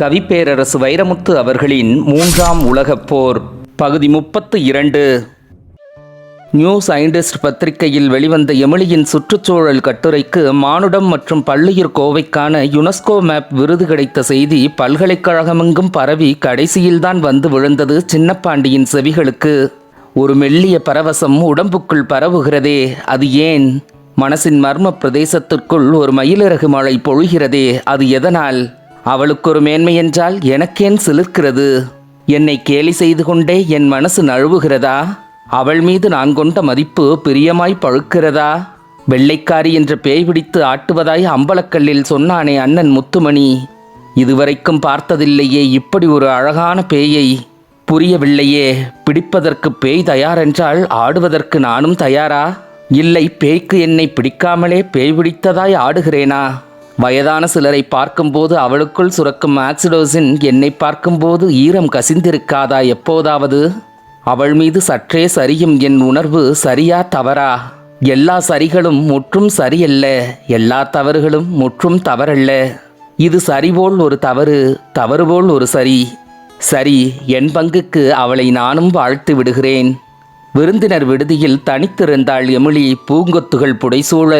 கவிப்பேரரசு வைரமுத்து அவர்களின் மூன்றாம் உலகப் போர் பகுதி முப்பத்து இரண்டு. நியூ சயின்டிஸ்ட் பத்திரிகையில் வெளிவந்த எமிலியின் சுற்றுச்சூழல் கட்டுரைக்கு மானுடம் மற்றும் பள்ளியூர் கோவைக்கான யுனெஸ்கோ மேப் விருது கிடைத்த செய்தி பல்கலைக்கழகமெங்கும் பரவி கடைசியில்தான் வந்து விழுந்தது சின்னப்பாண்டியின் செவிகளுக்கு. ஒரு மெல்லிய பரவசம் உடம்புக்குள் பரவுகிறதே அது ஏன்? மனசின் மர்ம பிரதேசத்திற்குள் ஒரு மயிலிறகு மழை பொழிகிறதே அது எதனால்? அவளுக்கு ஒரு மேன்மை என்றால் எனக்கேன் சிலிர்க்கிறது. என்னை கேலி செய்து கொண்டே என் மனசு நழுவுகிறதா? அவள் மீது நான் கொண்ட மதிப்பு பிரியமாய் பழுக்கிறதா? வெள்ளைக்காரி என்று பேய் பிடித்து ஆட்டுவதாய் அம்பலக்கல்லில் சொன்னானே அண்ணன் முத்துமணி. இதுவரைக்கும் பார்த்ததில்லையே இப்படி ஒரு அழகான பேயை. புரியவில்லையே பிடிப்பதற்கு பேய் தயாரென்றால் ஆடுவதற்கு நானும் தயாரா? இல்லை பேய்க்கு என்னை பிடிக்காமலே பேய் பிடித்ததாய் ஆடுகிறேனா? வயதான சிலரை பார்க்கும்போது அவளுக்குள் சுரக்கும் ஆக்சிடோசின் என்னை பார்க்கும்போது ஈரம் கசிந்திருக்காதா எப்போதாவது? அவள் மீது சற்றே சரியும் என் உணர்வு சரியா தவறா? எல்லா சரிகளும் முற்றும் சரியல்ல எல்லா தவறுகளும் முற்றும் தவறல்ல. இது சரிபோல் ஒரு தவறு தவறுபோல் ஒரு சரி. சரி என் பங்குக்கு அவளை நானும் வாழ்த்து விடுகிறேன். விருந்தினர் விடுதியில் தனித்திருந்தாள் எமிலி பூங்கொத்துகள் புடைசூழ.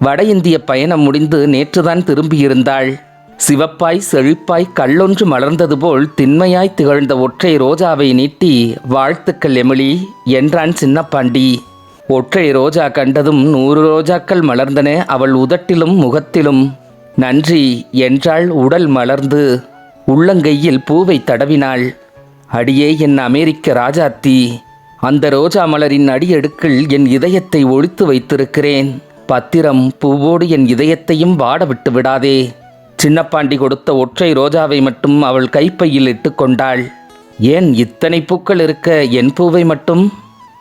வட இந்திய பயணம் முடிந்து நேற்றுதான் திரும்பியிருந்தாள். சிவப்பாய் செழிப்பாய் கல்லொன்று மலர்ந்தது போல் திண்மையாய் திகழ்ந்த ஒற்றை ரோஜாவை நீட்டி வாழ்த்துக்கள் எமிலி என்றான் சின்னப்பாண்டி. ஒற்றை ரோஜா கண்டதும் நூறு ரோஜாக்கள் மலர்ந்தன அவள் உதட்டிலும் முகத்திலும். நன்றி என்றாள் உடல் மலர்ந்து. உள்ளங்கையில் பூவை தடவினாள். அடியே என் அமெரிக்க ராஜாத்தி! அந்த ரோஜா மலரின் அடியடுக்கில் என் இதயத்தை ஒழித்து வைத்திருக்கிறேன். பத்திரம் பூவோடு என் இதயத்தையும் வாட விட்டு விடாதே. சின்னப்பாண்டி கொடுத்த ஒற்றை ரோஜாவை மட்டும் அவள் கைப்பையில் இட்டுக்கொண்டாள் ஏன் இத்தனை பூக்கள் இருக்க என் பூவை மட்டும்?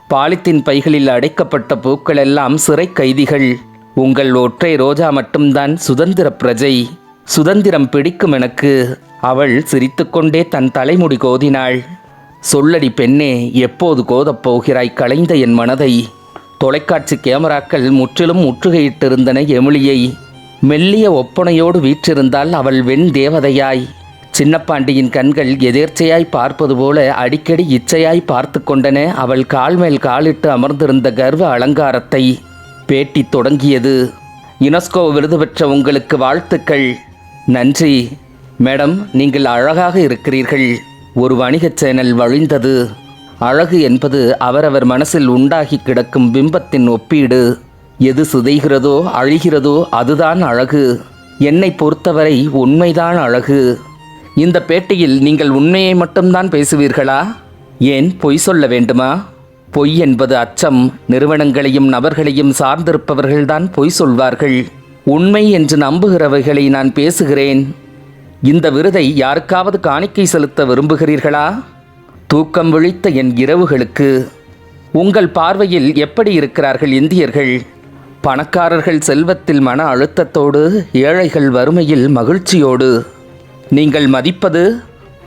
பாலித்தீன் பைகளில் அடைக்கப்பட்ட பூக்கள் எல்லாம் சிறை கைதிகள். உங்கள் ஒற்றை ரோஜா மட்டும்தான் சுதந்திர பிரஜை. சுதந்திரம் பிடிக்கும் எனக்கு. அவள் சிரித்துக்கொண்டே தன் தலைமுடி கோதினாள். சொல்லடி பெண்ணே எப்போது கோதப் போகிறாய்? களைந்த என் மனதை. தொலைக்காட்சி கேமராக்கள் முற்றிலும் முற்றுகையிட்டிருந்தன எமிலியை. மெல்லிய ஒப்பனையோடு வீற்றிருந்தால் அவள் வெண் தேவதையாய். சின்னப்பாண்டியின் கண்கள் எதேர்ச்சையாய் பார்ப்பது போல அடிக்கடி இச்சையாய் பார்த்து கொண்டன அவள் கால் மேல் காலிட்டு அமர்ந்திருந்த கர்வ அலங்காரத்தை. பேட்டி தொடங்கியது. யுனெஸ்கோ விருது பெற்ற உங்களுக்கு வாழ்த்துக்கள். நன்றி. மேடம் நீங்கள் அழகாக இருக்கிறீர்கள். ஒரு வணிகச் சேனல் வழிந்தது. அழகு என்பது அவரவர் மனசில் உண்டாகி கிடக்கும் பிம்பத்தின் ஒப்பீடு. எது சிதைகிறதோ அழிகிறதோ அதுதான் அழகு. என்னை பொறுத்தவரை உண்மைதான் அழகு. இந்த பேட்டியில் நீங்கள் உண்மையை மட்டும்தான் பேசுவீர்களா? ஏன் பொய் சொல்ல வேண்டுமா? பொய் என்பது அச்சம். நிறுவனங்களையும் நபர்களையும் சார்ந்திருப்பவர்கள்தான் பொய் சொல்வார்கள். உண்மை என்று நம்புகிறவைகளை நான் பேசுகிறேன். இந்த விருதை யாருக்காவது காணிக்கை செலுத்த விரும்புகிறீர்களா? தூக்கம் விழித்த என் இரவுகளுக்கு உங்கள் பார்வையில் எப்படி இருக்கிறார்கள் இந்தியர்கள்? பணக்காரர்கள் செல்வத்தில் மன அழுத்தத்தோடு ஏழைகள் வறுமையில் மகிழ்ச்சியோடு. நீங்கள் மதிப்பது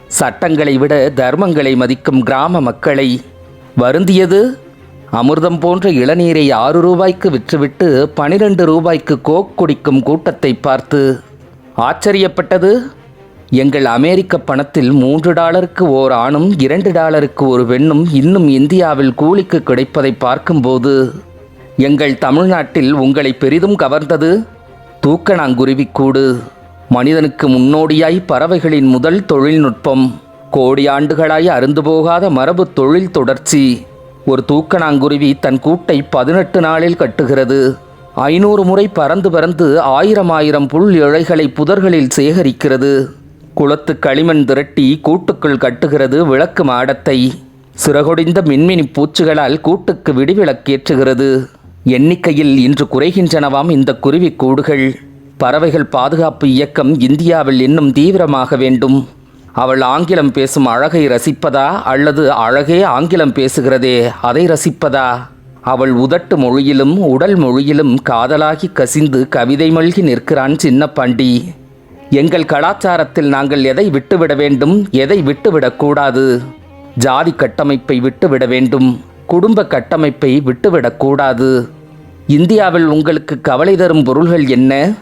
சட்டங்களை விட தர்மங்களை மதிக்கும் கிராம மக்களை. வருந்தியது அமிர்தம் போன்ற இளநீரை ஆறு ரூபாய்க்கு விற்றுவிட்டு பனிரெண்டு ரூபாய்க்கு கோக் குடிக்கும் கூட்டத்தை பார்த்து. ஆச்சரியப்பட்டது எங்கள் அமெரிக்க பணத்தில் மூன்று டாலருக்கு ஓர் ஆணும் இரண்டு டாலருக்கு ஒரு பெண்ணும் இன்னும் இந்தியாவில் கூலிக்கு கிடைப்பதை பார்க்கும்போது எங்கள் தமிழ்நாட்டில் உங்களை பெரிதும் கவர்ந்தது. தூக்கணாங்குருவிக்கூடு மனிதனுக்கு முன்னோடியாய் பறவைகளின் முதல் தொழில்நுட்பம் கோடி ஆண்டுகளாய் அருந்து போகாத மரபு தொழில் தொடர்ச்சி. ஒரு தூக்கணாங்குருவி தன் கூட்டை பதினெட்டு நாளில் கட்டுகிறது. ஐநூறு முறை பறந்து பறந்து ஆயிரம் ஆயிரம் புல் இழைகளை புதர்களில் சேகரிக்கிறது. குளத்து களிமண் திரட்டி கூட்டுக்குள் கட்டுகிறது விளக்கு மாடத்தை. சிறகொடிந்த மின்மினி பூச்சிகளால் கூட்டுக்கு விடிவிளக்கேற்றுகிறது. எண்ணிக்கையில் இன்று குறைகின்றனவாம் இந்த குருவி கூடுகள். பறவைகள் பாதுகாப்பு இயக்கம் இந்தியாவில் இன்னும் தீவிரமாக வேண்டும். அவள் ஆங்கிலம் பேசும் அழகை ரசிப்பதா அல்லது அழகே ஆங்கிலம் பேசுகிறதே அதை ரசிப்பதா? அவள் உதட்டு மொழியிலும் உடல் மொழியிலும் காதலாகி கசிந்து கவிதை மல்கி நிற்கிறான் சின்ன பாண்டி. எங்கள் கலாச்சாரத்தில் நாங்கள் எதை விட்டுவிட வேண்டும் எதை விட்டுவிடக்கூடாது ஜாதி கட்டமைப்பை விட்டுவிட வேண்டும் குடும்ப கட்டமைப்பை விட்டுவிடக்கூடாது இந்தியாவில் உங்களுக்கு கவலை தரும் பொருள்கள் என்ன?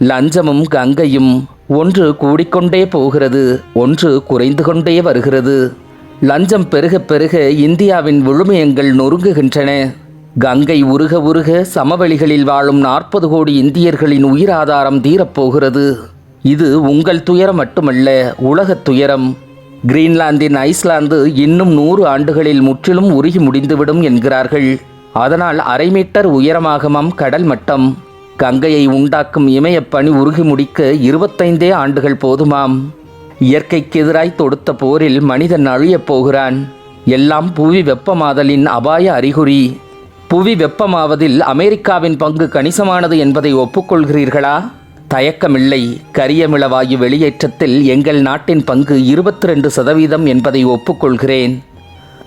லஞ்சமும் கங்கையும் ஒன்று கூடிக்கொண்டே போகிறது ஒன்று குறைந்து கொண்டே வருகிறது. லஞ்சம் பெருக பெருக இந்தியாவின் விழுமியங்கள் நொறுங்குகின்றன. கங்கை உருக உருக சமவெளிகளில் வாழும் நாற்பது கோடி இந்தியர்களின் உயிராதாரம் தீரப்போகிறது இது உங்கள் துயரம் மட்டுமல்ல உலகத் துயரம். கிரீன்லாந்தின் ஐஸ்லாந்து இன்னும் நூறு ஆண்டுகளில் முற்றிலும் உருகி முடிந்துவிடும் என்கிறார்கள். அதனால் அரை மீட்டர் உயரமாகமாம் கடல் மட்டம். கங்கையை உண்டாக்கும் இமயப் பனி உருகி முடிக்க இருபத்தைந்தே ஆண்டுகள் போதுமாம். இயற்கைக்கு எதிராய் தொடுத்த போரில் மனிதன் அழியப் போகிறான். எல்லாம் புவி வெப்பமாதலின் அபாய அறிகுறி. புவி வெப்பமாவதில் அமெரிக்காவின் பங்கு கணிசமானது என்பதை ஒப்புக்கொள்கிறீர்களா? தயக்கமில்லை. கரியமிளவாயு வெளியேற்றத்தில் எங்கள் நாட்டின் பங்கு இருபத்தி ரெண்டு சதவீதம் என்பதை ஒப்புக்கொள்கிறேன்.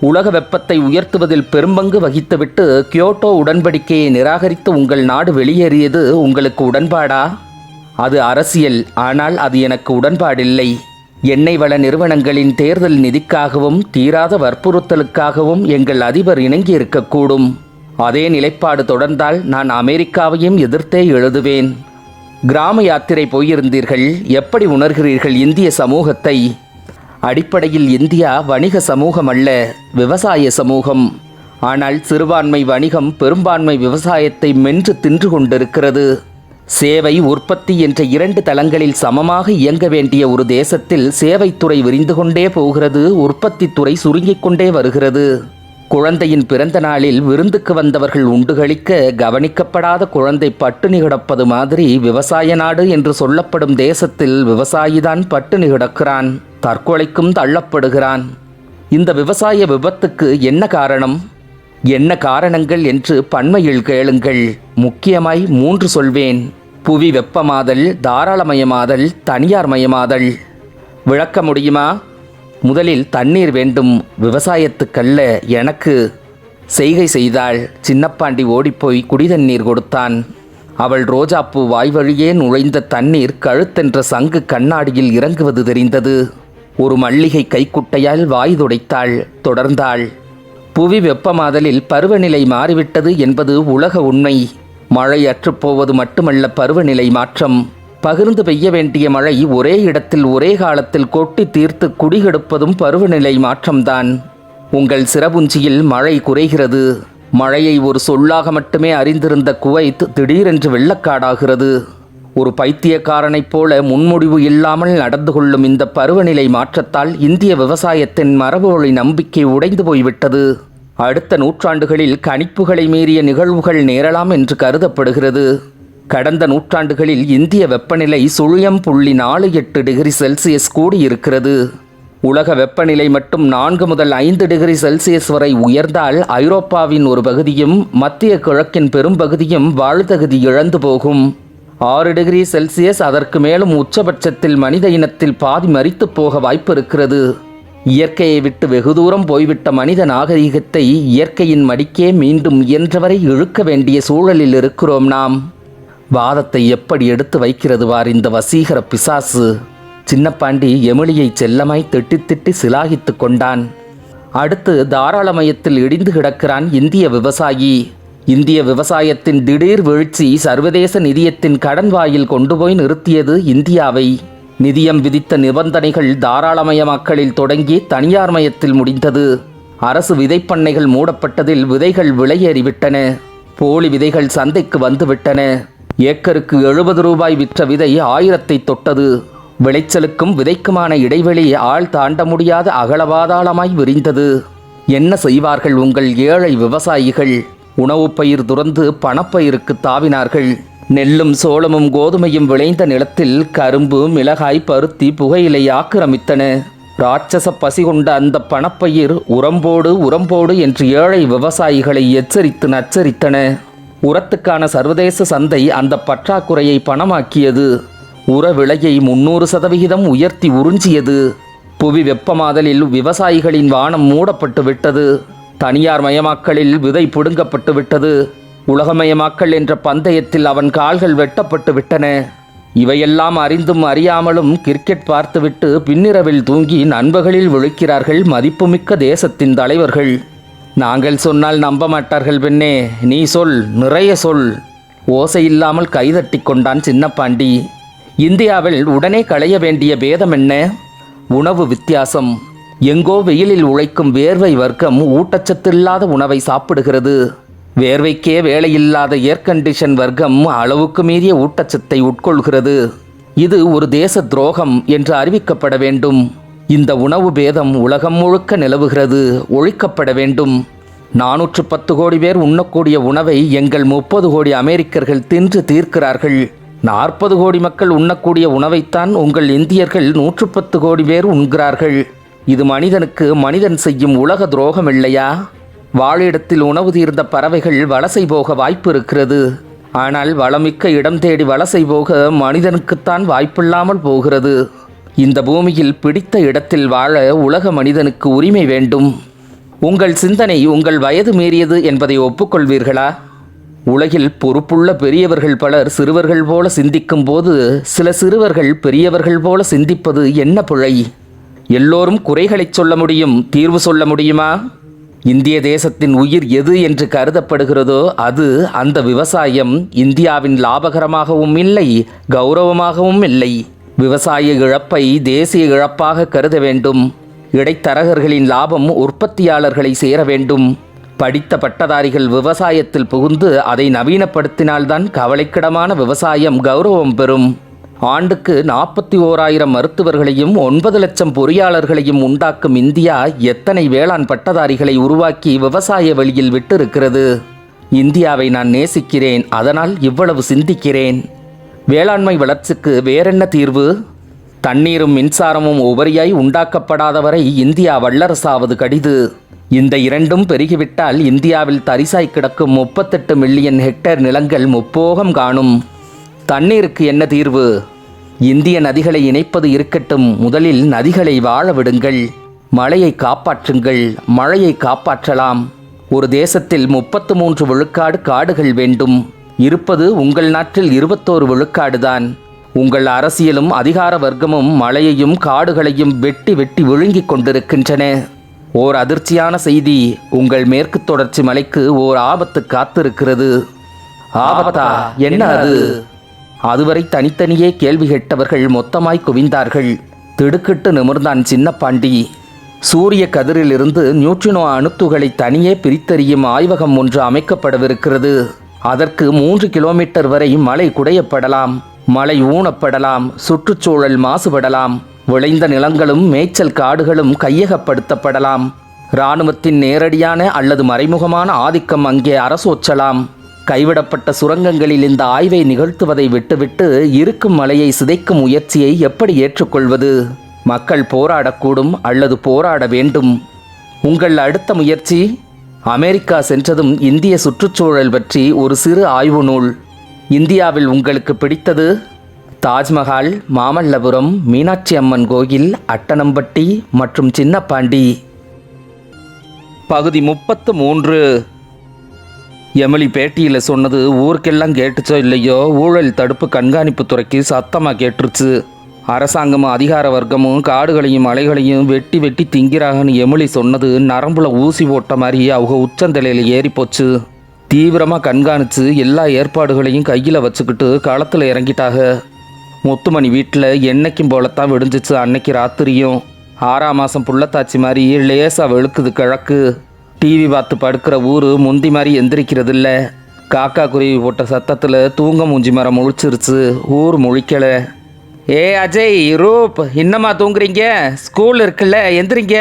உலக வெப்பத்தை உயர்த்துவதில் பெரும்பங்கு வகித்துவிட்டு கியோட்டோ உடன்படிக்கையை நிராகரித்து உங்கள் நாடு வெளியேறியது உங்களுக்கு உடன்பாடா? அது அரசியல் ஆனால் அது எனக்கு உடன்பாடில்லை. எண்ணெய் வள நிறுவனங்களின் தேர்தல் நிதிக்காகவும் தீராத வற்புறுத்தலுக்காகவும் எங்கள் அதிபர் இணங்கி இருக்கக்கூடும் அதே நிலைப்பாடு தொடர்ந்தால் நான் அமெரிக்காவையும் எதிர்த்தே எழுதுவேன். கிராம யாத்திரை போயிருந்தீர்கள். எப்படி உணர்கிறீர்கள் இந்திய சமூகத்தை? அடிப்படையில் இந்தியா வணிக சமூகம் அல்ல விவசாய சமூகம். ஆனால் சிறுபான்மை வணிகம் பெரும்பான்மை விவசாயத்தை மென்று தின்று கொண்டிருக்கிறது. சேவை உற்பத்தி என்ற இரண்டு தளங்களில் சமமாக இயங்க வேண்டிய ஒரு தேசத்தில் சேவைத்துறை விரிந்து கொண்டே போகிறது உற்பத்தித்துறை சுருங்கிக் கொண்டே வருகிறது. குழந்தையின் பிறந்த நாளில் விருந்துக்கு வந்தவர்கள் உண்டுகளிக்க கவனிக்கப்படாத குழந்தை பட்டினி கிடப்பது மாதிரி விவசாய நாடு என்று சொல்லப்படும் தேசத்தில் விவசாயிதான் பட்டினி கிடக்கிறான் தற்கொலைக்கும் தள்ளப்படுகிறான். இந்த விவசாய விபத்துக்கு என்ன காரணம்? என்ன காரணங்கள் என்று பன்மையில் கேளுங்கள். முக்கியமாய் மூன்று சொல்வேன். புவி வெப்பமாதல் தாராளமயமாதல் தனியார் மயமாதல். விளக்க முடியுமா? முதலில் தண்ணீர் வேண்டும் விவசாயத்துக்கல்ல எனக்கு செய்கை செய்தாள். சின்னப்பாண்டி ஓடிப்போய் குடிதண்ணீர் கொடுத்தான். அவள் ரோஜாப்பூ வாய்வழியே நுழைந்த தண்ணீர் கழுத்தென்ற சங்கு கண்ணாடியில் இறங்குவது தெரிந்தது. ஒரு மல்லிகை கைக்குட்டையால் வாய் துடைத்தாள் தொடர்ந்தாள். புவி வெப்பமாதலில் பருவநிலை மாறிவிட்டது என்பது உலக உண்மை. மழை அற்றுப்போவது மட்டுமல்ல பருவநிலை மாற்றம். பகிர்ந்து பெய்ய வேண்டிய மழை ஒரே இடத்தில் ஒரே காலத்தில் கொட்டி தீர்த்து குடிகெடுப்பதும் பருவநிலை மாற்றம்தான். உங்கள் சிறபுஞ்சியில் மழை குறைகிறது. மழையை ஒரு சொல்லாக மட்டுமே அறிந்திருந்த குவைத் திடீரென்று வெள்ளக்காடாகிறது. ஒரு பைத்தியக்காரனைப் போல முன்முடிவு இல்லாமல் நடந்து கொள்ளும் இந்த பருவநிலை மாற்றத்தால் இந்திய விவசாயத்தின் மரபு வழி நம்பிக்கை உடைந்து போய்விட்டது. அடுத்த நூற்றாண்டுகளில் கணிப்புகளை மீறிய நிகழ்வுகள் நேரலாம் என்று கருதப்படுகிறது. கடந்த நூற்றாண்டுகளில் இந்திய வெப்பநிலை சுழியம் புள்ளி நாலு எட்டு டிகிரி செல்சியஸ் கூடியிருக்கிறது. உலக வெப்பநிலை மட்டும் நான்கு முதல் ஐந்து டிகிரி செல்சியஸ் வரை உயர்ந்தால் ஐரோப்பாவின் ஒரு பகுதியும் மத்திய கிழக்கின் பெரும்பகுதியும் வாழ்தகுதி இழந்து போகும். ஆறு டிகிரி செல்சியஸ் அதற்கு மேலும் உச்சபட்சத்தில் மனித இனத்தில் பாதி மறித்து போக வாய்ப்பு இருக்கிறது இயற்கையை விட்டு வெகு தூரம் போய்விட்ட மனித நாகரிகத்தை இயற்கையின் மடிக்கே மீண்டும் இயன்றவரை இழுக்க வேண்டிய சூழலில் இருக்கிறோம் நாம். வாதத்தை எப்படி எடுத்து வைக்கிறது வார் இந்த வசீகர பிசாசு? சின்னப்பாண்டி எமிலியை செல்லமாய் திட்டி திட்டி சிலாகித்து கொண்டான். அடுத்து தாராளமயத்தில் இடிந்து கிடக்கிறான் இந்திய விவசாயி. இந்திய விவசாயத்தின் திடீர் வீழ்ச்சி சர்வதேச நிதியத்தின் கடன் வாயில் கொண்டு போய் நிறுத்தியது இந்தியாவை. நிதியம் விதித்த நிபந்தனைகள் தாராளமயமாக்கலில் தொடங்கி தனியார் மயத்தில் முடிந்தது. அரசு விதைப்பண்ணைகள் மூடப்பட்டதில் விதைகள் விலையேறிவிட்டன. போலி விதைகள் சந்தைக்கு வந்துவிட்டன. ஏக்கருக்கு எழுபது ரூபாய் விற்ற விதை ஆயிரத்தை தொட்டது. விளைச்சலுக்கும் விதைக்குமான இடைவெளி ஆள் தாண்ட முடியாத அகலபாதாளமாய் விரிந்தது. என்ன செய்வார்கள் உங்கள் ஏழை விவசாயிகள்? உணவுப் பயிர் துறந்து பணப்பயிருக்கு தாவினார்கள். நெல்லும் சோளமும் கோதுமையும் விளைந்த நிலத்தில் கரும்பு மிளகாய் பருத்தி புகையிலை ஆக்கிரமித்தன. ராட்சச பசி கொண்ட அந்த பணப்பயிர் உரம்போடு உரம்போடு என்று ஏழை விவசாயிகளை எச்சரித்து நச்சரித்தன. உரத்துக்கான சர்வதேச சந்தை அந்த பற்றாக்குறையை பணமாக்கியது. உர விலையை முன்னூறு சதவிகிதம் உயர்த்தி உறிஞ்சியது. புவி வெப்பமாதலில் விவசாயிகளின் வானம் மூடப்பட்டு விட்டது. தனியார் மயமாக்கலில் விதை பிடுங்கப்பட்டு விட்டது. உலகமயமாக்கல் என்ற பந்தயத்தில் அவன் கால்கள் வெட்டப்பட்டு விட்டன. இவையெல்லாம் அறிந்தும் அறியாமலும் கிரிக்கெட் பார்த்துவிட்டு பின்னிரவில் தூங்கி நண்பகலில் விழிக்கிறார்கள் மதிப்புமிக்க தேசத்தின் தலைவர்கள். நாங்கள் சொன்னால் நம்ப மாட்டார்கள் பெண்ணே. நீ சொல் நிறைய சொல். ஓசையில்லாமல் கைதட்டி கொண்டான் சின்னப்பாண்டி. இந்தியாவில் உடனே களைய வேண்டிய பேதம் என்ன? உணவு வித்தியாசம். எங்கோ வெயிலில் உழைக்கும் வேர்வை வர்க்கம் ஊட்டச்சத்தில்லாத உணவை சாப்பிடுகிறது. வேர்வைக்கே வேலையில்லாத ஏர் கண்டிஷன் வர்க்கம் அளவுக்கு மீறிய ஊட்டச்சத்தை உட்கொள்கிறது. இது ஒரு தேச துரோகம் என்று அறிவிக்கப்பட வேண்டும். இந்த உணவு பேதம் உலகம் முழுக்க நிலவுகிறது. ஒழிக்கப்பட வேண்டும். நானூற்று பத்து கோடி பேர் உண்ணக்கூடிய உணவை எங்கள் முப்பது கோடி அமெரிக்கர்கள் தின்று தீர்க்கிறார்கள். நாற்பது கோடி மக்கள் உண்ணக்கூடிய உணவைத்தான் உங்கள் இந்தியர்கள் நூற்று பத்து கோடி பேர் உண்கிறார்கள். இது மனிதனுக்கு மனிதன் செய்யும் உலக துரோகம் இல்லையா வாழிடத்தில் உணவு தீர்ந்த பறவைகள் வலசை போக வாய்ப்பு இருக்கிறது. ஆனால் வளமிக்க இடம் தேடி வலசை போக மனிதனுக்குத்தான் வாய்ப்பில்லாமல் போகிறது. இந்த பூமியில் பிடித்த இடத்தில் வாழ உலக மனிதனுக்கு உரிமை வேண்டும். உங்கள் சிந்தனை உங்கள் வயது மீறியது என்பதை ஒப்புக்கொள்வீர்களா? உலகில் பொறுப்புள்ள பெரியவர்கள் பலர் சிறுவர்கள் போல சிந்திக்கும் போது சில சிறுவர்கள் பெரியவர்கள் போல சிந்திப்பது என்ன பிழை? எல்லோரும் குறைகளைச் சொல்ல முடியும் தீர்வு சொல்ல முடியுமா? இந்திய தேசத்தின் உயிர் எது என்று கருதப்படுகிறதோ அது அந்த விவசாயம் இந்தியாவின் லாபகரமாகவும் இல்லை கௌரவமாகவும் இல்லை. விவசாய இழப்பை தேசிய இழப்பாக கருத வேண்டும். இடைத்தரகர்களின் லாபம் உற்பத்தியாளர்களை சேர வேண்டும். படித்த பட்டதாரிகள் விவசாயத்தில் புகுந்து அதை நவீனப்படுத்தினால்தான் கவலைக்கிடமான விவசாயம் கௌரவம் பெறும். ஆண்டுக்கு நாற்பத்தி ஓராயிரம் மருத்துவர்களையும் ஒன்பது லட்சம் பொறியாளர்களையும் உண்டாக்கும் இந்தியா எத்தனை வேளாண் பட்டதாரிகளை உருவாக்கி விவசாய வழியில் விட்டிருக்கிறது. இந்தியாவை நான் நேசிக்கிறேன் அதனால் இவ்வளவு சிந்திக்கிறேன். வேளாண்மை வளர்ச்சிக்கு வேறென்ன தீர்வு? தண்ணீரும் மின்சாரமும் உபரியாய் உண்டாக்கப்படாத வரை இந்தியா வல்லரசாவது கடிது. இந்த இரண்டும் பெருகிவிட்டால் இந்தியாவில் தரிசாய் கிடக்கும் முப்பத்தெட்டு மில்லியன் ஹெக்டேர் நிலங்கள் முப்போகம் காணும். தண்ணீருக்கு என்ன தீர்வு? இந்திய நதிகளை இணைப்பது இருக்கட்டும் முதலில் நதிகளை வாழ விடுங்கள். மழையை காப்பாற்றுங்கள் மழையை காப்பாற்றலாம். ஒரு தேசத்தில் முப்பத்து மூன்று விழுக்காடு காடுகள் வேண்டும். இருப்பது உங்கள் நாட்டில் இருபத்தோரு விழுக்காடுதான். உங்கள் அரசியலும் அதிகார வர்க்கமும் மலையையும் காடுகளையும் வெட்டி வெட்டி விழுங்கிக் கொண்டிருக்கின்றன. ஓர் அதிர்ச்சியான செய்தி உங்கள் மேற்கு தொடர்ச்சி மலைக்கு ஓர் ஆபத்து காத்திருக்கிறது. ஆபத்தா? என்ன அது? அதுவரை தனித்தனியே கேள்வி கேட்டவர்கள் மொத்தமாய் குவிந்தார்கள். திடுக்கிட்டு நிமிர்ந்தான் சின்னப்பாண்டி. சூரிய கதிரிலிருந்து நியூட்ரினோ அணுத்துகளை தனியே பிரித்தறியும் ஆய்வகம் ஒன்று அமைக்கப்படவிருக்கிறது. அதற்கு மூன்று கிலோமீட்டர் வரை மலை குடையப்படலாம் மலை ஊனப்படலாம் சுற்றுச்சூழல் மாசுபடலாம் விளைந்த நிலங்களும் மேய்ச்சல் காடுகளும் கையகப்படுத்தப்படலாம். இராணுவத்தின் நேரடியான அல்லது மறைமுகமான ஆதிக்கம் அங்கே அரசோச்சலாம். கைவிடப்பட்ட சுரங்கங்களில் இந்த ஆய்வை நிகழ்த்துவதை விட்டுவிட்டு இருக்கும் மலையை சிதைக்கும் முயற்சியை எப்படி ஏற்றுக்கொள்வது? மக்கள் போராடக்கூடும் அல்லது போராட வேண்டும். உங்கள் அடுத்த முயற்சி? அமெரிக்கா சென்றதும் இந்திய சுற்றுச்சூழல் பற்றி ஒரு சிறு ஆய்வு நூல். இந்தியாவில் உங்களுக்கு பிடித்தது? தாஜ்மஹால் மாமல்லபுரம் மீனாட்சி அம்மன் கோயில் அட்டனம்பட்டி மற்றும் சின்னப்பாண்டி. பகுதி முப்பத்து மூன்று. எமிலி பேட்டியில் சொன்னது ஊருக்கெல்லாம் கேட்டுச்சோ இல்லையோ? ஊழல் தடுப்பு கண்காணிப்பு துறைக்கு சத்தமாக கேட்டுருச்சு. அரசாங்கமும் அதிகார வர்க்கமும் காடுகளையும் மலைகளையும் வெட்டி வெட்டி திங்கிறாங்கன்னு எமிலி சொன்னது நரம்புல ஊசி போட்ட மாதிரி அவங்க உச்சந்தலையில் ஏறிப்போச்சு. தீவிரமாக கண்காணித்து எல்லா ஏற்பாடுகளையும் கையில் வச்சுக்கிட்டு களத்தில் இறங்கிட்டாக. முத்துமணி வீட்டில் என்னைக்கும் போலத்தான் விடிஞ்சிச்சு அன்னைக்கு ராத்திரியும். ஆறாம் மாதம் புள்ளத்தாச்சி மாதிரி லேசாக வெளுக்குது கிழக்கு. டிவி பார்த்து படுக்கிற ஊர் முந்தி மாதிரி எந்திரிக்கிறது காக்கா குருவி போட்ட சத்தத்தில் தூங்க மூஞ்சி மரம் முழிச்சிருச்சு. ஊர் முழிக்கலை. ஏ அஜய் ரூப் இன்னமா தூங்குறீங்க? ஸ்கூல் இருக்குல்ல எந்திரிங்க.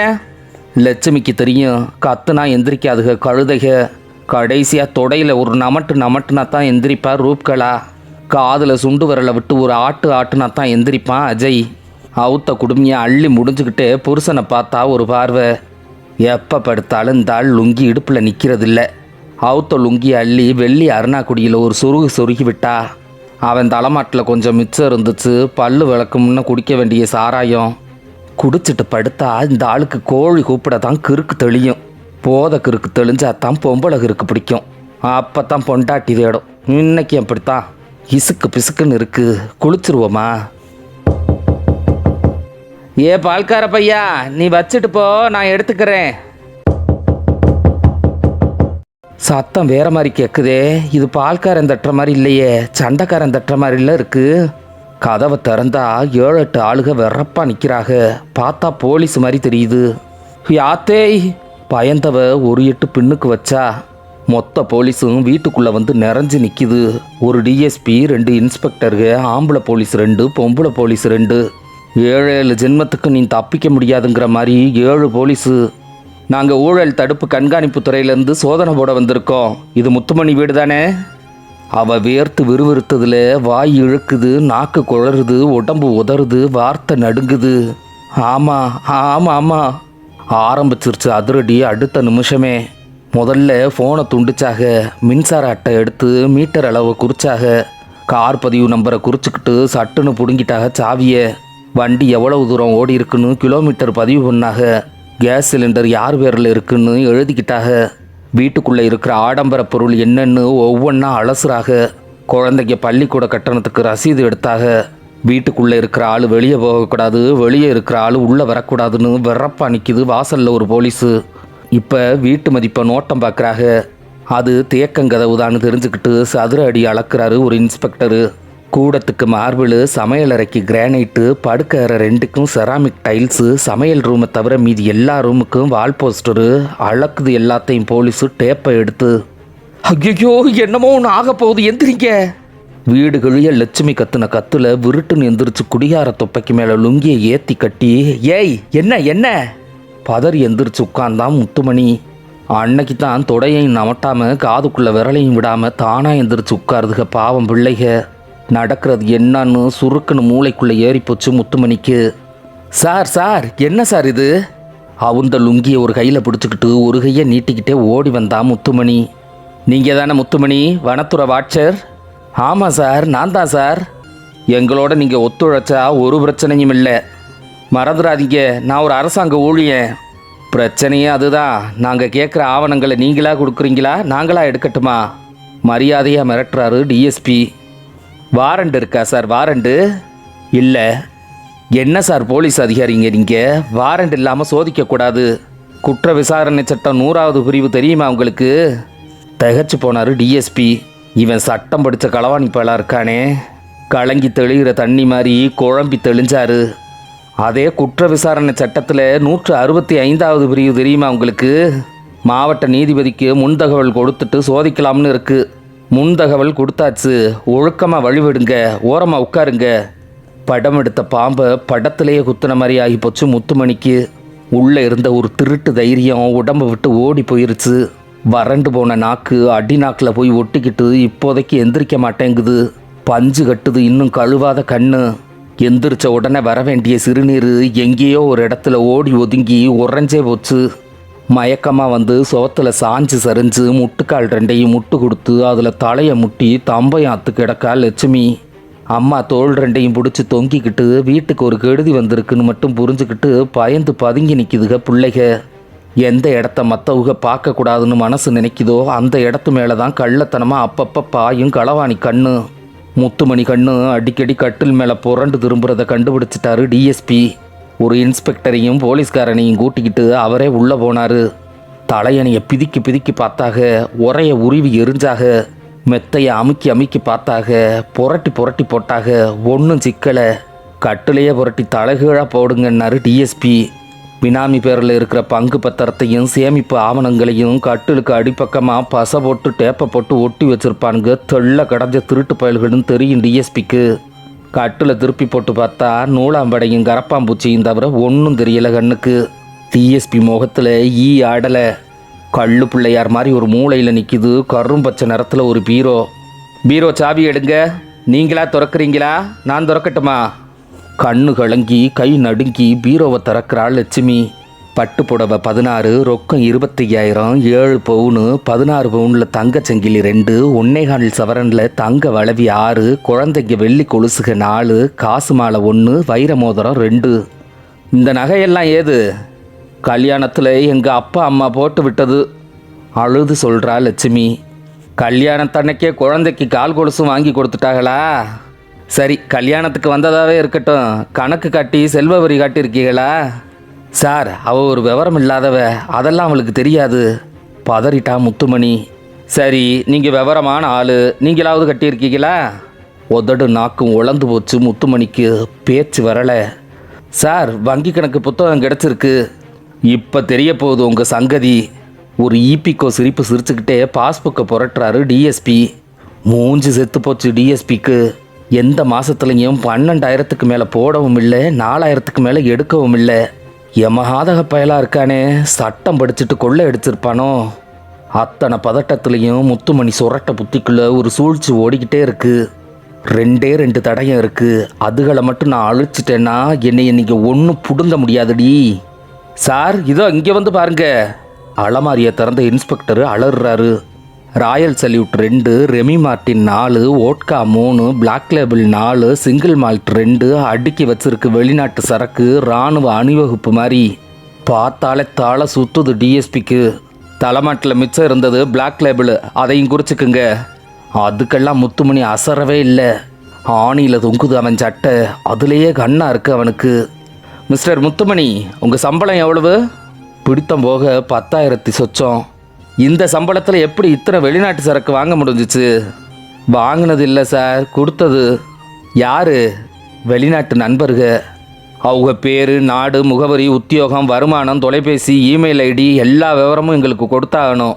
லட்சுமிக்கு தெரியும் கத்துனா எந்திரிக்காதுக கழுதைக. கடைசியாக தொடையில் ஒரு நமட்டு நமட்டுனா தான் எந்திரிப்பார் ரூப்களா. காதில் சுண்டு விரலை விட்டு ஒரு ஆட்டு ஆட்டுனா தான் எந்திரிப்பான் அஜய். அவுத்த குடுமையை அள்ளி முடிஞ்சுக்கிட்டு புருஷனை பார்த்தா ஒரு பார்வை. எப்போ படுத்தாலும் இந்த ஆள் லுங்கி இடுப்பில் நிற்கிறதில்ல அவுத்த லுங்கி அள்ளி வெள்ளி அருணாக்குடியில் ஒரு சொருகு சொருகி விட்டா. அவன் தலைமாட்டில் கொஞ்சம் மிச்சம் இருந்துச்சு. பல்லு விளக்கு முன்ன குடிக்க வேண்டிய சாராயம். குடிச்சிட்டு படுத்தா இந்த ஆளுக்கு கோழி கூப்பிட தான் கிறுக்கு தெளியும். போத கிறுக்கு தெளிஞ்சா தான் பொம்பளை கிறுக்கு பிடிக்கும். அப்போ தான் பொண்டாட்டி தேடும். இன்னைக்கு அப்படித்தான் இசுக்கு பிசுக்குன்னு இருக்கு. குளிச்சிருவோமா? ஏ பால்கார பையா நீ வச்சுட்டு போ நான் எடுத்துக்கிறேன். சத்தம் வேற மாதிரி கேட்குதே இது பால்காரன் தட்டுற மாதிரி இல்லையே. சண்டைக்காரன் தட்டுற மாதிரில இருக்கு. கதவை திறந்தா ஏழு எட்டு ஆளுக வெறப்பா நிற்கிறாக பார்த்தா போலீஸ் மாதிரி தெரியுது. யாத்தேய். பயந்தவ ஒரு எட்டு பின்னுக்கு வச்சா. மொத்த போலீஸும் வீட்டுக்குள்ளே வந்து நிறைஞ்சு நிற்கிது ஒரு டிஎஸ்பி ரெண்டு இன்ஸ்பெக்டருங்க ஆம்பளை போலீஸ் ரெண்டு பொம்பளை போலீஸ் ரெண்டு. ஏழு ஏழு ஜென்மத்துக்கு நீ தப்பிக்க முடியாதுங்கிற மாதிரி ஏழு போலீஸு. நாங்கள் ஊழல் தடுப்பு கண்காணிப்பு துறையிலேருந்து சோதனை போட வந்திருக்கோம். இது முத்துமணி வீடு தானே அவள் வேர்த்து விறுவிறுத்ததில் வாய் இழுக்குது நாக்கு குழறுது உடம்பு உதறுது வார்த்தை நடுங்குது. ஆமாம் ஆமாம் ஆமாம் ஆரம்பிச்சிருச்சு அதிரடி அடுத்த நிமிஷமே. முதல்ல ஃபோனை துண்டிச்சாக மின்சார அட்டை எடுத்து மீட்டர் அளவை குறிச்சாக. கார் பதிவு நம்பரை குறிச்சிக்கிட்டு சட்டுன்னு பிடுங்கிட்டாக சாவியை. வண்டி எவ்வளவு தூரம் ஓடி இருக்குன்னு கிலோமீட்டர் பதிவு பண்ணாக. கேஸ் சிலிண்டர் யார் பேரில் இருக்குன்னு எழுதிக்கிட்டாக. வீட்டுக்குள்ளே இருக்கிற ஆடம்பர பொருள் என்னன்னு ஒவ்வொன்றா அலசுறாக குழந்தைங்க பள்ளிக்கூட கட்டணத்துக்கு ரசீது எடுத்தாக. வீட்டுக்குள்ளே இருக்கிற ஆள் வெளியே போகக்கூடாது வெளியே இருக்கிற ஆள் உள்ளே வரக்கூடாதுன்னு வெறப்பா நிற்கிது வாசலில் ஒரு போலீஸு. இப்போ வீட்டு மதிப்பை நோட்டம் பார்க்குறாக. அது தேக்கங்கதவுதான்னு தெரிஞ்சுக்கிட்டு சதுர அடி அளக்குறாரு ஒரு இன்ஸ்பெக்டரு. கூடத்துக்கு மார்பிள் சமையலறைக்கு கிரானைட்டு படுக்க அறை ரெண்டுக்கும் செராமிக் டைல்ஸு சமையல் ரூமை தவிர மீதி எல்லா ரூமுக்கும் வால் போஸ்டரு அளக்குது எல்லாத்தையும் போலீஸு டேப்பை எடுத்து. ஐயோ என்னமோ ஒன்று ஆக போகுது எந்திரிங்க. வீடு கழிய லட்சுமி கத்துன கத்துல விருட்டுன்னு எந்திரிச்சு குடியார தொப்பைக்கு மேலே லுங்கியை ஏற்றி கட்டி ஏய் என்ன என்ன? பதறி எந்திரிச்சு உட்கார்ந்தான் முத்துமணி. அன்னைக்கு தான் தொடையையும் நமட்டாமல் காதுக்குள்ளே விரலையும் விடாமல் தானாக எந்திரிச்சு உட்காருதுக பாவம் பிள்ளைக. நடக்கிறது என்னன்னு சுருக்குன்னு மூளைக்குள்ளே ஏறிப்போச்சு முத்துமணிக்கு. சார் சார் என்ன சார் இது? அவுந்த லுங்கியை ஒரு கையில் பிடிச்சிக்கிட்டு ஒரு கையை நீட்டிக்கிட்டே ஓடி வந்தான் முத்துமணி. நீங்கள் தானே முத்துமணி? வனத்துறை வாட்சர்? ஆமாம் சார் நான் தான் சார். எங்களோட நீங்கள் ஒத்துழைச்சா ஒரு பிரச்சனையும் இல்லை. மறந்துடாதீங்க நான் ஒரு அரசாங்க ஊழியன். பிரச்சனையே அதுதான். நாங்கள் கேட்குற ஆவணங்களை நீங்களா கொடுக்குறீங்களா? நாங்களா எடுக்கட்டுமா? மரியாதையாக மிரட்டுறாரு டிஎஸ்பி வாரண்ட் இருக்கா சார்? வாரண்டு? இல்லை. என்ன சார் போலீஸ் அதிகாரிங்க நீங்கள் வாரண்ட் இல்லாமல் சோதிக்கக்கூடாது. குற்ற விசாரணை சட்டம் நூறாவது பிரிவு தெரியுமா உங்களுக்கு? தகச்சு போனார் டிஎஸ்பி இவன் சட்டம் படித்த களவாணி இருக்கானே? கலங்கி தெளிகிற தண்ணி மாதிரி குழம்பி தெளிஞ்சாரு. அதே குற்ற விசாரணை சட்டத்தில் நூற்று அறுபத்தி ஐந்தாவது பிரிவு தெரியுமா உங்களுக்கு? மாவட்ட நீதிபதிக்கு முன்தகவல் கொடுத்துட்டு சோதிக்கலாம்னு இருக்குது முன்தகவல் கொடுத்தாச்சு. ஒழுக்கமாக வழிவிடுங்க. ஓரமாக உட்காருங்க. படம் எடுத்த பாம்பை படத்திலேயே குத்துன மாதிரி ஆகி போச்சு முத்துமணிக்கு. உள்ளே இருந்த ஒரு திருட்டு தைரியம் உடம்பு விட்டு ஓடி போயிருச்சு. வறண்டு போன நாக்கு அடி நாக்கில் போய் ஒட்டிக்கிட்டு இப்போதைக்கு எந்திரிக்க மாட்டேங்குது. பஞ்சு கட்டுது இன்னும் கழுவாத கண்ணு. எந்திரிச்ச உடனே வர வேண்டிய சிறுநீர் எங்கேயோ ஒரு இடத்துல ஓடி ஒதுங்கி உறைஞ்சே போச்சு. மயக்கமாக வந்து சுவத்துல சாஞ்சு சரிஞ்சு முட்டுக்கால் ரெண்டையும் முட்டு கொடுத்து அதில் தலையை முட்டி தம்பையாத்து கிடக்கா லட்சுமி. அம்மா தோல் ரெண்டையும் பிடிச்சி தொங்கிக்கிட்டு வீட்டுக்கு ஒரு கெடுதி வந்திருக்குன்னு மட்டும் புரிஞ்சுக்கிட்டு பயந்து பதுங்கி நிற்கிதுக பிள்ளைக. எந்த இடத்த மற்றவுக பார்க்கக்கூடாதுன்னு மனசு நினைக்குதோ அந்த இடத்து மேலே தான் கள்ளத்தனமாக அப்பப்போ பாயும் களவாணி கண்ணு. முத்துமணி கண்ணு அடிக்கடி கட்டில் மேலே புரண்டு திரும்புகிறத கண்டுபிடிச்சிட்டாரு டிஎஸ்பி ஒரு இன்ஸ்பெக்டரையும் போலீஸ்காரனையும் கூட்டிக்கிட்டு அவரே உள்ளே போனார். தலையணையை பிதிக்கி பிதிக்கி பார்த்தாக உரைய உருவி எரிஞ்சாக மெத்தையை அமுக்கி அமுக்கி பார்த்தாக புரட்டி புரட்டி போட்டாக ஒன்றும் சிக்கலை. கட்டிலேயே புரட்டி தலைகீழாக போடுங்கன்னாரு டிஎஸ்பி பினாமி பேரில் இருக்கிற பங்கு பத்திரத்தையும் சேமிப்பு ஆவணங்களையும் கட்டிலுக்கு அடிப்பக்கமாக பசை போட்டு டேப்பை போட்டு ஒட்டி வச்சிருப்பானுங்க. தெள்ள கடைஞ்ச திருட்டு பயல்களும் தெரியும் டிஎஸ்பிக்கு கட்டில் திருப்பி போட்டு பார்த்தா நூலாம்படையும் கரப்பாம்பூச்சியும் தவிர ஒன்றும் தெரியல கண்ணுக்கு. டிஎஸ்பி முகத்தில் ஈ ஆடலை. கள்ளு பிள்ளையார் மாதிரி ஒரு மூளையில் நிற்கிது கரும் பச்சை நிறத்தில் ஒரு பீரோ. பீரோ சாவி எடுங்க. நீங்களா திறக்கிறீங்களா? நான் திறக்கட்டுமா? கண்ணு கலங்கி கை நடுங்கி பீரோவை திறக்கிறாள் லட்சுமி. பட்டு புடவை பதினாறு ரொக்கம் இருபத்தி ஐயாயிரம் ஏழு பவுனு பதினாறு பவுனில் தங்கச்சங்கிலி ரெண்டு ஒன்னேகால் சவரனில் தங்க வளவி ஆறு குழந்தைங்க வெள்ளி கொலுசுக நாலு காசு மாலை ஒன்று வைர மோதிரம் ரெண்டு. இந்த நகையெல்லாம் ஏது? கல்யாணத்தில் எங்கள் அப்பா அம்மா போட்டு விட்டது. அழுது சொல்கிறா லட்சுமி. கல்யாணத்தன்னைக்கே குழந்தைக்கு கால் கொலுசும் வாங்கி கொடுத்துட்டாங்களா சரி கல்யாணத்துக்கு வந்ததாகவே இருக்கட்டும். கணக்கு காட்டி செல்வ வரி காட்டியிருக்கீங்களா சார் அவ ஒரு விவரம் இல்லாதவ. அதெல்லாம் அவளுக்கு தெரியாது. பதறிட்டா முத்துமணி. சரி நீங்கள் விவரமான ஆள். நீங்களாவது கட்டியிருக்கீங்களா? உதடு நாக்கும் உழந்து போச்சு முத்துமணிக்கு. பேச்சு வரலை. சார் வங்கி கணக்கு புத்தகம் கிடச்சிருக்கு. இப்போ தெரிய போகுது உங்கள் சங்கதி. ஒரு ஈபிக்கோ சிரிப்பு சிரிச்சுக்கிட்டே பாஸ்புக்கை புரட்டுறாரு டிஎஸ்பி மூஞ்சி செத்து போச்சு டிஎஸ்பிக்கு எந்த மாதத்துலையும் பன்னெண்டாயிரத்துக்கு மேலே போடவும் இல்லை நாலாயிரத்துக்கு மேலே எடுக்கவும் இல்லை. எமகாதக பயலாக இருக்கானே சட்டம் படிச்சுட்டு கொள்ளை அடிச்சிருப்பானோ? அத்தனை பதட்டத்துலேயும் முத்துமணி சுரட்ட புத்திக்குள்ளே ஒரு சூழ்ச்சி ஓடிக்கிட்டே இருக்கு. ரெண்டே ரெண்டு தடயம் இருக்கு. அதுகளை மட்டும் நான் அழிச்சிட்டேன்னா என்னை நீங்கள் ஒன்றும் புடுங்க முடியாதுடி. சார் இதோ இங்கே வந்து பாருங்க. அலமாரியை திறந்த இன்ஸ்பெக்டர் அலறுறாரு. ராயல் சல்யூட் ரெண்டு ரெமி மார்ட்டின் நாலு ஓட்கா மூணு பிளாக் லேபிள் நாலு சிங்கிள் மால்ட் ரெண்டு அடுக்கி வச்சிருக்கு வெளிநாட்டு சரக்கு இராணுவ அணிவகுப்பு மாதிரி பார்த்தாலே தாள சுத்துது டிஎஸ்பிக்கு தலைமாட்டில் மிச்சம் இருந்தது பிளாக் லேபிள் அதையும் குறிச்சுக்குங்க. அதுக்கெல்லாம் முத்துமணி அசரவே இல்லை. ஆணியில் தொங்குது அவன் சட்டை அதுலேயே கண்ணாக இருக்கு அவனுக்கு. மிஸ்டர் முத்துமணி உங்கள் சம்பளம் எவ்வளவு? பிடித்தம் போக பத்தாயிரத்தி சொச்சம். இந்த சம்பளத்தில் எப்படி இத்தனை வெளிநாட்டு சரக்கு வாங்க முடிஞ்சிச்சு? வாங்கினது இல்லை சார் கொடுத்தது. யார்? வெளிநாட்டு நண்பருக அவங்க பேர் நாடு முகவரி உத்தியோகம் வருமானம் தொலைபேசி இமெயில் ஐடி எல்லா விவரமும் எங்களுக்கு கொடுத்தாகணும்.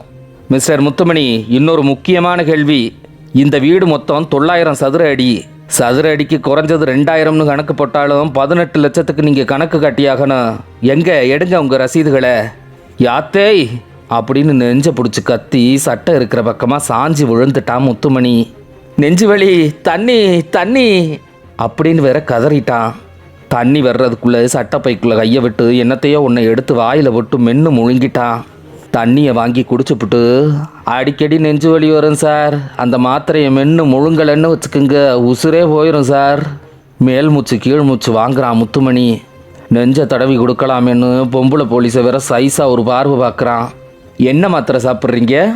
மிஸ்டர் முத்துமணி இன்னொரு முக்கியமான கேள்வி. இந்த வீடு மொத்தம் தொள்ளாயிரம் சதுர அடி. சதுர அடிக்கு குறைஞ்சது ரெண்டாயிரம்னு கணக்கு போட்டாலும் பதினெட்டு லட்சத்துக்கு நீங்கள் கணக்கு காட்டியாகணும். எங்கே எடுங்க உங்கள் ரசீதுகளை. யாத்தேய்! அப்படின்னு நெஞ்ச பிடிச்சி கத்தி சட்டை இருக்கிற பக்கமாக சாஞ்சி விழுந்துட்டான் முத்துமணி. நெஞ்சு வலி தண்ணி தண்ணி அப்படின்னு வேற கதறிட்டான். தண்ணி வர்றதுக்குள்ளே சட்டப்பைக்குள்ளே கையை விட்டு என்னத்தையோ ஒன்றை எடுத்து வாயில் விட்டு மென்று முழுங்கிட்டான். தண்ணியை வாங்கி குடிச்சுப்புட்டு அடிக்கடி நெஞ்சு வலி வரும் சார். அந்த மாத்திரையை மென்று முழுங்கலன்னு வச்சுக்கோங்க உசுரே போயிடும் சார். மேல் மூச்சு கீழ் மூச்சு வாங்குறான் முத்துமணி. நெஞ்ச தடவி கொடுக்கலாமேன்னு பொம்பளை போலீஸை வேற சைஸாக ஒரு பார்வை பார்க்குறான் என்ன மாத்திரை சாப்பிட்றீங்க?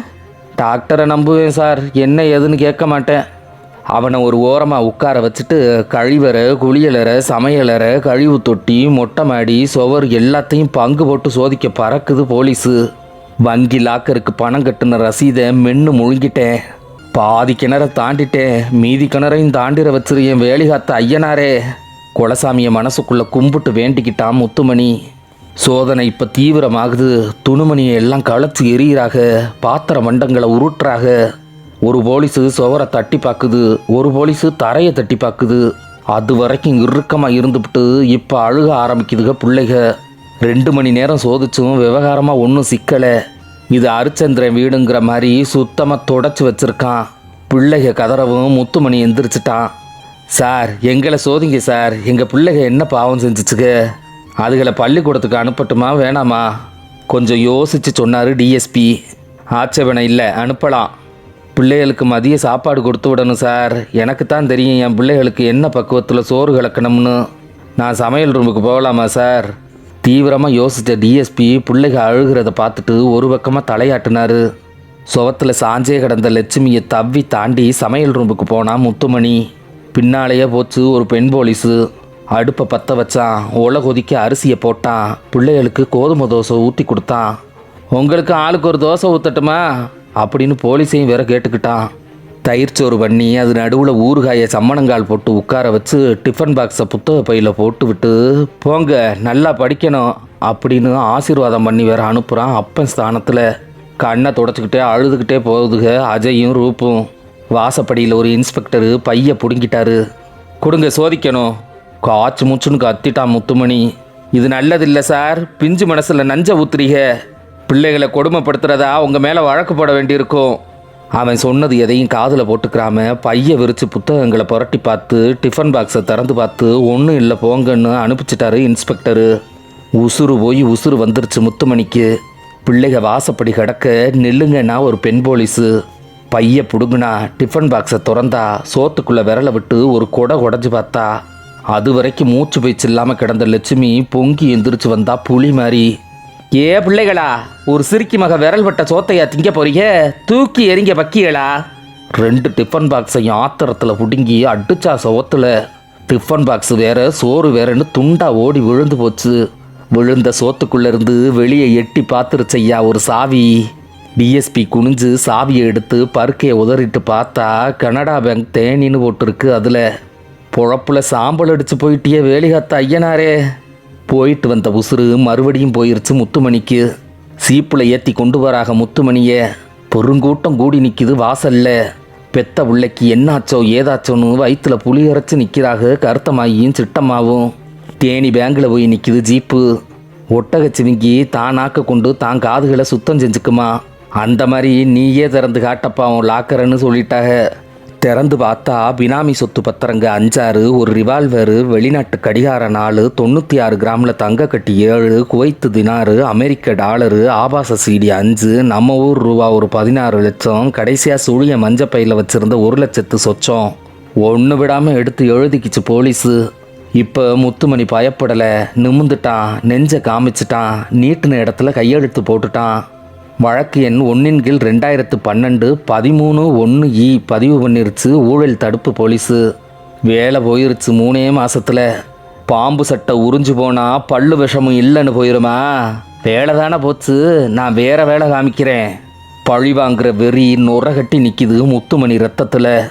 டாக்டரை நம்புவேன் சார். என்ன ஏதுன்னு கேட்க மாட்டேன். அவனை ஒரு ஓரமாக உட்கார வச்சுட்டு கழிவறை குளியலறை சமையலறை கழிவு தொட்டி மொட்டை மாடி சுவர் எல்லாத்தையும் பங்கு போட்டு சோதிக்க பறக்குது போலீஸு. வங்கி லாக்கருக்கு பணம் கட்டுன ரசீதை மென்று முழுங்கிட்டேன். பாதி கிணற தாண்டிட்டேன். மீதி கிணறையும் தாண்டிற வச்சிரு என் வேலிகாத்த ஐயனாரே. குலசாமியை மனசுக்குள்ளே கும்பிட்டு வேண்டிக்கிட்டான் முத்துமணி. சோதனை இப்போ தீவிரமாகுது. துணுமணியை எல்லாம் களைச்சி எரியிறாக பாத்திர மண்டங்களை உருட்டுறாக. ஒரு போலீஸு சுவரை தட்டி பார்க்குது ஒரு போலீஸு தரையை தட்டி பார்க்குது அது வரைக்கும் இறுக்கமாக இருந்துவிட்டு இப்போ அழுக ஆரம்பிக்குதுக பிள்ளைக. ரெண்டு மணி நேரம் சோதிச்சும் விவகாரமாக ஒன்றும் சிக்கலை. இது அரிச்சந்திரன் வீடுங்கிற மாதிரி சுத்தமாக தொடச்சி வச்சுருக்கான். பிள்ளைக கதறவும் முத்துமணி எந்திரிச்சிட்டான். சார் எங்களை சோதிங்க சார். எங்கள் பிள்ளைக என்ன பாவம் செஞ்சிச்சுக்க அதுகளை பள்ளிக்கூடத்துக்கு அனுப்பட்டுமா? வேணாமா? கொஞ்சம் யோசிச்சு சொன்னார் டிஎஸ்பி ஆட்சேபனை இல்லை அனுப்பலாம். பிள்ளைகளுக்கு மதிய சாப்பாடு கொடுத்து விடணும் சார். எனக்கு தான் தெரியும் என் பிள்ளைகளுக்கு என்ன பக்குவத்தில் சோறு கலக்கணும்னு. நான் சமையல் ரூமுக்கு போகலாமா சார்? தீவிரமாக யோசித்த டிஎஸ்பி பிள்ளைக அழுகிறத பார்த்துட்டு ஒரு பக்கமாக தலையாட்டினாரு. சுவத்தில் சாஞ்சே கிடந்த லட்சுமியை தவ்வி தாண்டி சமையல் ரூமுக்கு போனால் முத்துமணி. பின்னாலேயே போச்சு ஒரு பெண் போலீஸு. அடுப்பை பற்ற வச்சான் உல கொதிக்க அரிசியை போட்டான் பிள்ளைகளுக்கு கோதுமை தோசை ஊற்றி கொடுத்தான் உங்களுக்கு ஆளுக்கு ஒரு தோசை ஊற்றட்டுமா அப்படின்னு போலீஸையும் வேற கேட்டுக்கிட்டான் தயிர் சோறு பண்ணி அது நடுவில் ஊறுகாயை சம்மணங்கால் போட்டு உட்கார வச்சு டிஃபன் பாக்ஸை புத்தக பையில் போட்டு விட்டு போங்க நல்லா படிக்கணும் அப்படின்னு ஆசீர்வாதம் பண்ணி வேற அனுப்புகிறான் அப்பன் ஸ்தானத்தில். கண்ணை தொடச்சிக்கிட்டே அழுதுகிட்டே போகுதுக அஜயும் ரூப்பும். வாசப்படியில் ஒரு இன்ஸ்பெக்டரு பைய பிடுங்கிட்டாரு. கொடுங்க சோதிக்கணும். காச்சு மூச்சுன்னு கத்திட்டான் முத்துமணி. இது நல்லதில்லை சார். பிஞ்சு மனசில் நஞ்ச ஊத்துறீங்க. பிள்ளைகளை கொடுமைப்படுத்துறதா உங்கள் மேலே வழக்கு போட வேண்டியிருக்கும். அவன் சொன்னது எதையும் காதில் போட்டுக்கிறாம பைய விரித்து புத்தகங்களை புரட்டி பார்த்து டிஃபன் பாக்ஸை திறந்து பார்த்து ஒன்றும் இல்லை போங்கன்னு அனுப்பிச்சிட்டாரு இன்ஸ்பெக்டரு. உசுறு போய் உசுறு வந்துருச்சு முத்துமணிக்கு. பிள்ளைக வாசப்படி கிடக்க நில்லுங்கன்னா ஒரு பெண் போலீஸு. பைய பிடுங்குனா டிஃபன் பாக்ஸை திறந்தா சோத்துக்குள்ளே விரல விட்டு ஒரு கொடை உடஞ்சி பார்த்தா அது வரைக்கும் மூச்சு பயிற்சி இல்லாமல் கிடந்த லட்சுமி பொங்கி எந்திரிச்சு வந்தா புலி மாதிரி. ஏ பிள்ளைகளா ஒரு சிறுக்கி மக விரல் பட்ட சோத்தையா திங்க போறீங்க? தூக்கி எறிங்க பக்கிகளா ரெண்டு டிஃபன் பாக்ஸையும் ஆத்திரத்தில் புடுங்கி அடிச்சா சோத்துல. டிஃபன் பாக்ஸ் வேற சோறு வேறன்னு துண்டா ஓடி விழுந்து போச்சு. விழுந்த சோத்துக்குள்ள இருந்து வெளியே எட்டி பார்த்துருச்சையா ஒரு சாவி. டிஎஸ்பி குனிஞ்சு சாவியை எடுத்து பருக்கையை உதறிட்டு பார்த்தா கனடா பேங்க் தேனின்னு போட்டிருக்கு அதில். பொழப்புல சாம்பல் அடிச்சு போயிட்டியே வேலிகாத்த ஐயனாரே. போயிட்டு வந்த உசுறு மறுபடியும் போயிருச்சு முத்துமணிக்கு. சீப்புல ஏற்றி கொண்டு வராக முத்துமணியை. பெருங்கூட்டம் கூடி நிற்கிது வாசல்ல. பெத்த உள்ளைக்கு என்னாச்சோ ஏதாச்சோன்னு வயிற்றுல புளி அரைச்சு நிற்கிறாக கருத்தமாயும் சிட்டமாகவும் தேனி பேங்கில் போய் நிற்கிது ஜீப்பு. ஒட்டகச்சிவிங்கி தான் தானாக்க கொண்டு தான் காதுகளை சுத்தம் செஞ்சுக்குமா. அந்த மாதிரி நீயே திறந்து காட்டப்பா உன் லாக்கர்னு சொல்லிட்டாக. திறந்து பார்த்தா பினாமி சொத்து பத்திரங்க அஞ்சாறு ஒரு ரிவால்வரு வெளிநாட்டு கடிகார நாலு தொண்ணூற்றி ஆறு கிராமில் தங்க கட்டி ஏழு குவைத்து தினாறு அமெரிக்க டாலரு ஆபாச சீடி அஞ்சு நம்ம ஊர் ரூபா ஒரு பதினாறு லட்சம் கடைசியாக சுழிய மஞ்சப்பையில் வச்சுருந்த ஒரு லட்சத்து சொச்சம். ஒன்று விடாமல் எடுத்து எழுதிக்கிச்சு போலீஸு. இப்போ முத்துமணி பயப்படலை நிமிந்துட்டான் நெஞ்சை காமிச்சிட்டான் நீட்டின இடத்துல கையெழுத்து போட்டுட்டான். வழக்கு எண் ஒன்றின் கீழ் ரெண்டாயிரத்து பன்னெண்டு பதிமூணு ஒன்று இ பதிவு பண்ணிருச்சு. ஊழல் தடுப்பு போலீஸு. வேலை போயிருச்சு மூணே மாசத்துல. பாம்பு சட்டை உறிஞ்சு போனா பல்லு விஷமும் இல்லைன்னு போயிருமா? வேலை தானே போச்சு. நான் வேற வேலை காமிக்கிறேன். பழி வாங்குற வெறி நுர கட்டி நிற்கிது முத்துமணி ரத்தத்தில்.